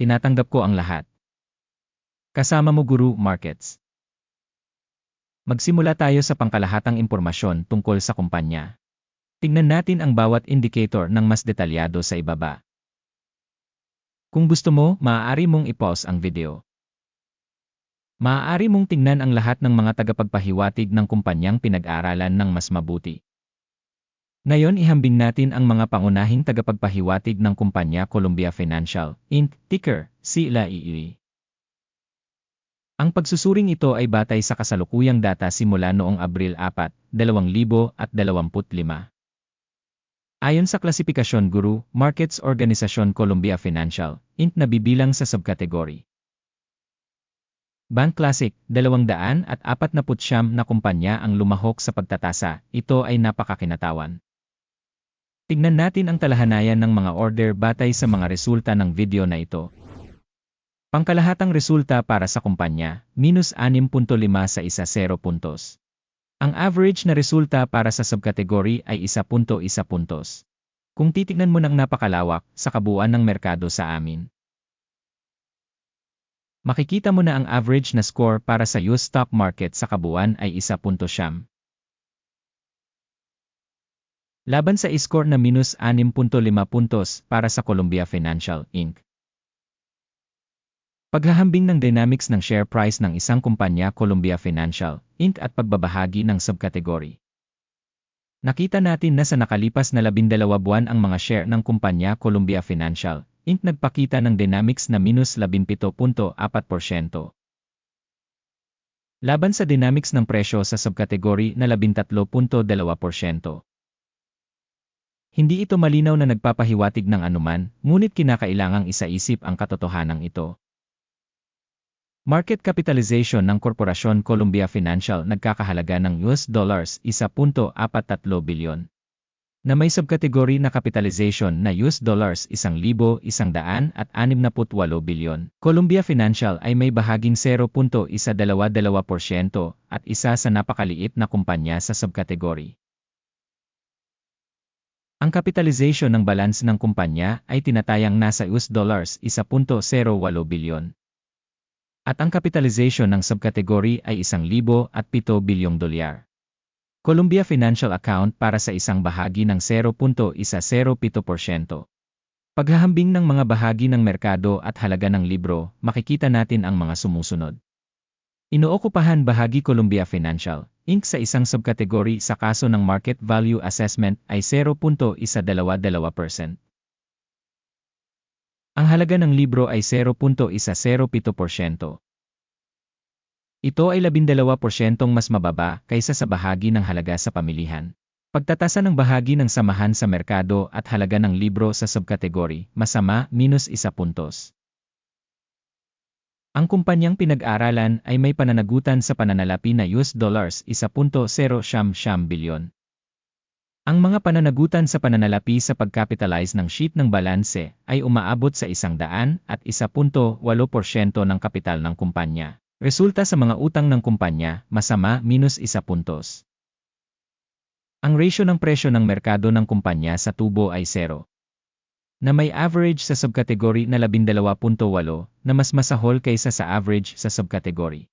tinatanggap ko ang lahat. Kasama mo Guru Markets. Magsimula tayo sa pangkalahatang impormasyon tungkol sa kumpanya. Tingnan natin ang bawat indicator ng mas detalyado sa ibaba. Kung gusto mo, maaari mong i-pause ang video. Maaari mong tingnan ang lahat ng mga tagapagpahiwatig ng kumpanyang pinag-aralan ng mas mabuti. Ngayon ihambing natin ang mga pangunahing tagapagpahiwatig ng kumpanya Columbia Financial, Inc., ticker, CLAIE. Ang pagsusuring ito ay batay sa kasalukuyang data simula noong Abril 4, 2025. Ayon sa klasifikasyon Guru, Markets Organisasyon Columbia Financial, Inc. na bibilang sa subkategory. Bank Classic, 200 at 49 na kumpanya ang lumahok sa pagtatasa, ito ay napakakinatawan. Tignan natin ang talahanayan ng mga order batay sa mga resulta ng video na ito. Pangkalahatang resulta para sa kumpanya, minus 6.5 sa isa 0 puntos. Ang average na resulta para sa subkategory ay 1.1 puntos. Kung titignan mo ng napakalawak sa kabuuan ng merkado sa amin, Makikita mo na ang average na score para sa US stock market sa kabuuan ay 1.7. Laban sa score na minus 6.5 puntos para sa Columbia Financial Inc. Paghahambing ng dynamics ng share price ng isang kumpanya Columbia Financial Inc. at pagbabahagi ng subkategory. Nakita natin na sa nakalipas na labindalawa buwan ang mga share ng kumpanya Columbia Financial Inc. nagpakita ng dynamics na minus 17.4%. Laban sa dynamics ng presyo sa subkategory na 13.2%. Hindi ito malinaw na nagpapahiwatig ng anuman, ngunit kinakailangang isaisip ang katotohanan ito. Market capitalization ng Korporasyon Columbia Financial nagkakahalaga ng US dollars 1.43 bilyon na may subkategory na capitalization na US dollars 1,168 bilyon. Columbia Financial ay may bahaging 0.122% at isa sa napakaliit na kumpanya sa subkategory. Ang capitalization ng balance ng kumpanya ay tinatayang nasa US dollars 1.08 bilyon. At ang capitalization ng subkategory ay 1,007 bilyong dolyar. Columbia Financial Account para sa isang bahagi ng 0.107%. Paghahambing ng mga bahagi ng merkado at halaga ng libro, makikita natin ang mga sumusunod. Inookupahan bahagi Columbia Financial, Inc. sa isang subkategory sa kaso ng Market Value Assessment ay 0.122%. Ang halaga ng libro ay 0.107%. Ito ay 12% mas mababa kaysa sa bahagi ng halaga sa pamilihan. Pagtatasa ng bahagi ng samahan sa merkado at halaga ng libro sa subkategory, masama, minus isa puntos. Ang kumpanyang pinag-aralan ay may pananagutan sa pananalapi na US dollars 1.0 bilyon. Ang mga pananagutan sa pananalapi sa pagkapitalize ng sheet ng balanse ay umaabot sa 100 at 1.8% ng kapital ng kumpanya. Resulta sa mga utang ng kumpanya, masama minus isa puntos. Ang ratio ng presyo ng merkado ng kumpanya sa tubo ay 0. Na may average sa subkategory na 12.8 na mas masahol kaysa sa average sa subkategory.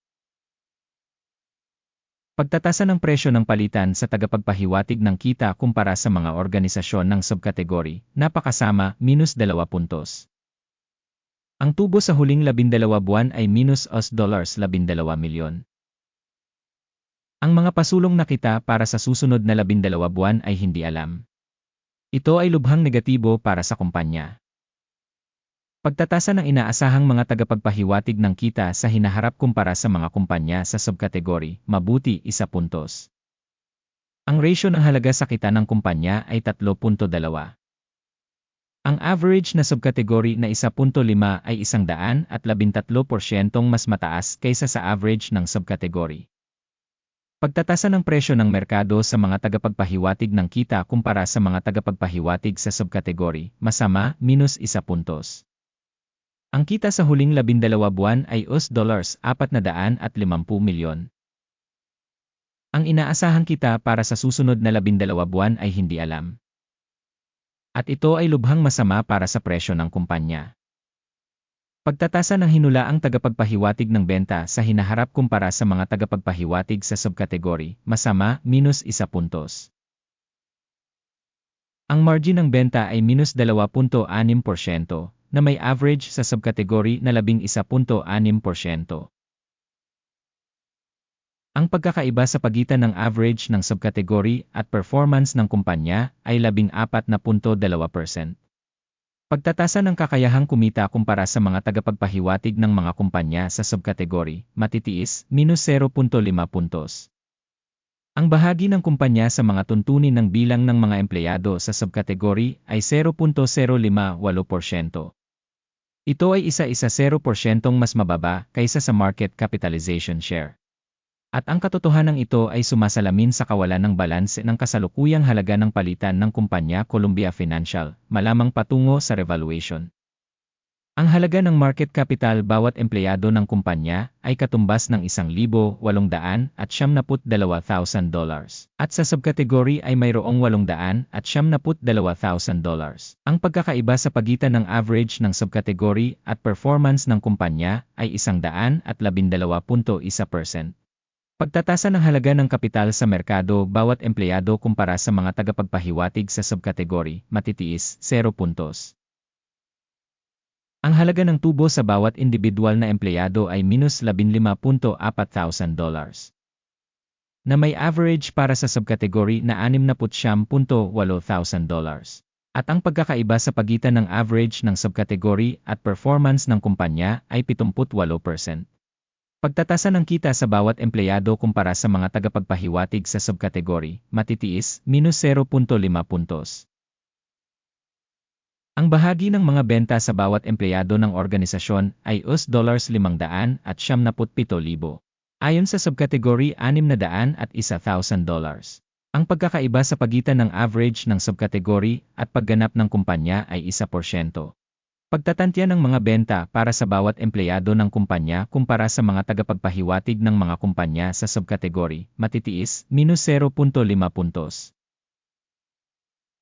Pagtatasa ng presyo ng palitan sa tagapagpahiwatig ng kita kumpara sa mga organisasyon ng subkategory, napakasama, minus 2 puntos. Ang tubo sa huling labindalawa buwan ay minus US dollars labindalawa milyon. Ang mga pasulong na kita para sa susunod na labindalawa buwan ay hindi alam. Ito ay lubhang negatibo para sa kumpanya. Pagtatasa ng inaasahang mga tagapagpahiwatig ng kita sa hinaharap kumpara sa mga kumpanya sa subkategory, mabuti isa puntos. Ang ratio ng halaga sa kita ng kumpanya ay 3.2. Ang average na subkategory na 1.5 ay 113% mas mataas kaysa sa average ng subkategory. Pagtatasa ng presyo ng merkado sa mga tagapagpahiwatig ng kita kumpara sa mga tagapagpahiwatig sa subkategory, masama, minus 1 puntos. Ang kita sa huling labindalawa buwan ay US dollars 450 milyon. Ang inaasahang kita para sa susunod na labindalawa buwan ay hindi alam. At ito ay lubhang masama para sa presyo ng kumpanya. Pagtatasa ng hinulaang tagapagpahiwatig ng benta sa hinaharap kumpara sa mga tagapagpahiwatig sa subkategory, masama, minus isa puntos. Ang margin ng benta ay minus 2.6%, na may average sa subkategory na 11.6%. Ang pagkakaiba sa pagitan ng average ng subkategory at performance ng kumpanya ay 14.2%. Pagtatasa ng kakayahang kumita kumpara sa mga tagapagpahiwatig ng mga kumpanya sa subkategory, matitiis, minus 0.5 puntos. Ang bahagi ng kumpanya sa mga tuntunin ng bilang ng mga empleyado sa subkategory ay 0.058%. Ito ay isa-isa 0% mas mababa kaysa sa market capitalization share. At ang katotohanan ito ay sumasalamin sa kawalan ng balanse ng kasalukuyang halaga ng palitan ng kumpanya Columbia Financial, malamang patungo sa revaluation. Ang halaga ng market capital bawat empleyado ng kumpanya ay katumbas ng 1,800 at 72,000 dollars. At sa subkategory ay mayroong 800 at 72,000 dollars. Ang pagkakaiba sa pagitan ng average ng subkategory at performance ng kumpanya ay 100 at 12.1%. Pagtatasa ng halaga ng kapital sa merkado bawat empleyado kumpara sa mga tagapagpahiwatig sa subkategory, matitiis, 0 puntos. Ang halaga ng tubo sa bawat individual na empleyado ay minus 15.4 thousand dollars. Na may average para sa subkategory na 69.8 thousand dollars. At ang pagkakaiba sa pagitan ng average ng subkategory at performance ng kumpanya ay 78%. Pagtatasa ng kita sa bawat empleyado kumpara sa mga tagapagpahiwatig sa subkategory, matitiis, minus 0.5 puntos. Ang bahagi ng mga benta sa bawat empleyado ng organisasyon ay US dollars 500 at 77,000. Ayon sa subkategory 600 at 1,000 dollars. Ang pagkakaiba sa pagitan ng average ng subkategory at pagganap ng kumpanya ay 1%. Pagtatantya ng mga benta para sa bawat empleyado ng kumpanya kumpara sa mga tagapagpahiwatig ng mga kumpanya sa subkategory, matitiis, minus 0.5 puntos.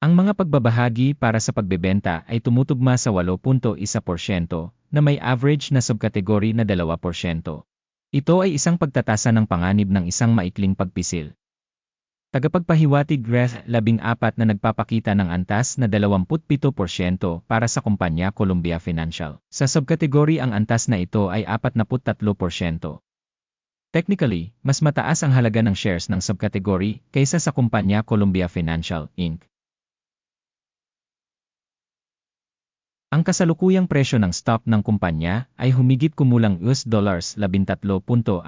Ang mga pagbabahagi para sa pagbebenta ay tumutugma sa 8.1% na may average na subkategory na 2%. Ito ay isang pagtatasa ng panganib ng isang maikling pagpisil. Tagapagpahiwatig Greth 14 na nagpapakita ng antas na 27% para sa kumpanya Columbia Financial. Sa subkategory ang antas na ito ay 43%. Technically, mas mataas ang halaga ng shares ng subkategory kaysa sa kumpanya Columbia Financial, Inc. Ang kasalukuyang presyo ng stock ng kumpanya ay humigit kumulang US dollars 13.65.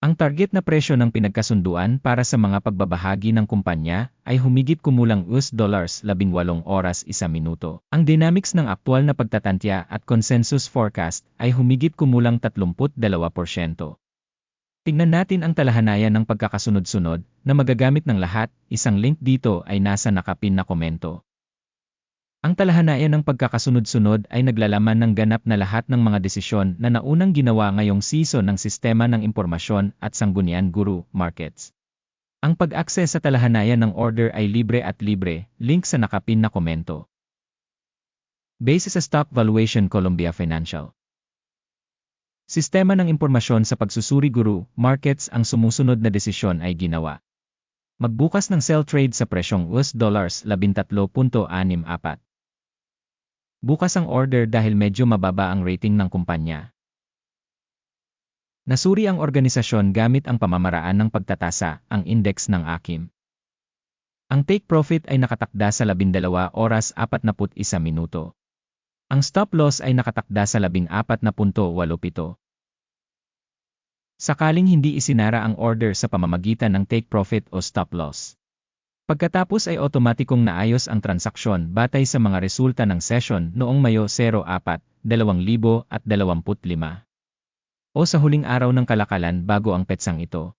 Ang target na presyo ng pinagkasunduan para sa mga pagbabahagi ng kumpanya ay humigit kumulang US dollars 18 oras 1 minuto. Ang dynamics ng aktwal na pagtatantya at consensus forecast ay humigit kumulang 32%. Tingnan natin ang talahanayan ng pagkakasunod-sunod na magagamit ng lahat, isang link dito ay nasa nakapin na komento. Ang talahanayan ng pagkakasunod-sunod ay naglalaman ng ganap na lahat ng mga desisyon na naunang ginawa ngayong season ng Sistema ng Impormasyon at Sanggunian Guru Markets. Ang pag-access sa talahanayan ng order ay libre at libre, link sa nakapin na komento. Base sa Stock Valuation Columbia Financial Sistema ng impormasyon sa pagsusuri guru, markets ang sumusunod na desisyon ay ginawa. Magbukas ng sell trade sa presyong US dollars 13.64. Bukas ang order dahil medyo mababa ang rating ng kumpanya. Nasuri ang organisasyon gamit ang pamamaraan ng pagtatasa, ang index ng AKIM. Ang take profit ay nakatakda sa 12 oras 41 minuto. Ang stop loss ay nakatakda sa 14.87. Sakaling hindi isinara ang order sa pamamagitan ng take profit o stop loss. Pagkatapos ay otomatikong naayos ang transaksyon batay sa mga resulta ng session noong Mayo 04, 2025 o sa huling araw ng kalakalan bago ang petsang ito.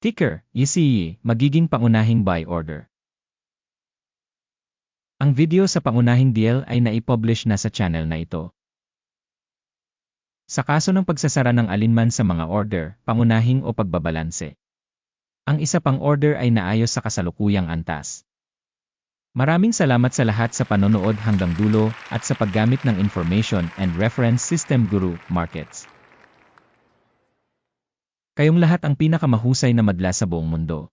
Ticker, ECE, magiging pangunahing buy order. Ang video sa pangunahing deal ay naipublish na sa channel na ito. Sa kaso ng pagsasara ng alinman sa mga order, pangunahing o pagbabalanse. Ang isa pang order ay naayos sa kasalukuyang antas. Maraming salamat sa lahat sa panonood hanggang dulo at sa paggamit ng Information and Reference System Guru Markets. Kayong lahat ang pinakamahusay na madla sa buong mundo.